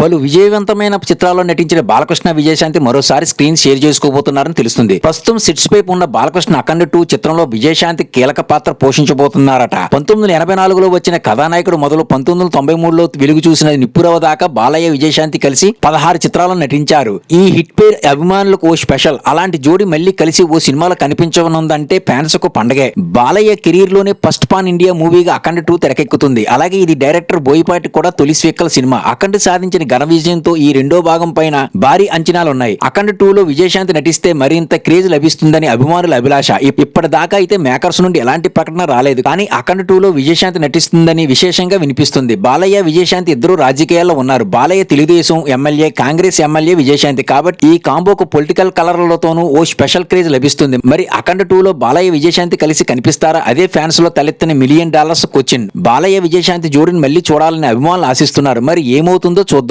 పలు విజయవంతమైన చిత్రాల్లో నటించిన బాలకృష్ణ విజయశాంతి మరోసారి స్క్రీన్ షేర్ చేసుకోబోతున్నారని తెలుస్తుంది. ప్రస్తుతం సిట్స్ పై ఉన్న బాలకృష్ణ అఖండ టూ చిత్రంలో విజయశాంతి కీలక పాత్ర పోషించబోతున్నారట. పంతొమ్మిది వందల ఎనభై నాలుగులో వచ్చిన కథానాయకుడు మొదలు పంతొమ్మిది వందల తొంభై మూడులో వెలుగు చూసిన నిప్పురవ దాకా బాలయ్య విజయశాంతి కలిసి పదహారు చిత్రాల్లో నటించారు. ఈ హిట్ పేర్ అభిమానులకు ఓ స్పెషల్. అలాంటి జోడి మళ్ళీ కలిసి ఓ సినిమాలో కనిపించనుందంటే ఫ్యాన్స్కు పండగే. బాలయ్య కెరీర్లోనే ఫస్ట్ పాన్ ఇండియా మూవీగా అఖండ టూ తెరకెక్కుతుంది. అలాగే ఇది డైరెక్టర్ బోయిపాటి కూడా తొలి స్వీకల సినిమా. అఖండ సాధించిన ఘన విజయంతో ఈ రెండో భాగం పైన భారీ అంచనాలున్నాయి. అఖండ టూలో విజయశాంతి నటిస్తే మరింత క్రేజ్ లభిస్తుందని అభిమానుల అభిలాష. ఇప్పటిదాకా అయితే మేకర్స్ నుండి ఎలాంటి ప్రకటన రాలేదు. కానీ అఖండ టూలో విజయశాంతి నటిస్తుందని విశేషంగా వినిపిస్తుంది. బాలయ్య విజయశాంతి ఇద్దరు రాజకీయాల్లో ఉన్నారు. Balayya Telugu Desam MLA Congress MLA Vijayashanti. కాబట్టి ఈ కాంబోకు పొలిటికల్ కలర్లతోనూ ఓ స్పెషల్ క్రేజ్ లభిస్తుంది. మరి అఖండ టూ లో బాలయ్య విజయశాంతి కలిసి కనిపిస్తారా? అదే ఫ్యాన్స్లో తలెత్తిన million dollars question Balayya Vijayashanti జోడిని మళ్ళీ చూడాలని అభిమానులు ఆశిస్తున్నారు. మరి ఏమవుతుందో చూద్దాం.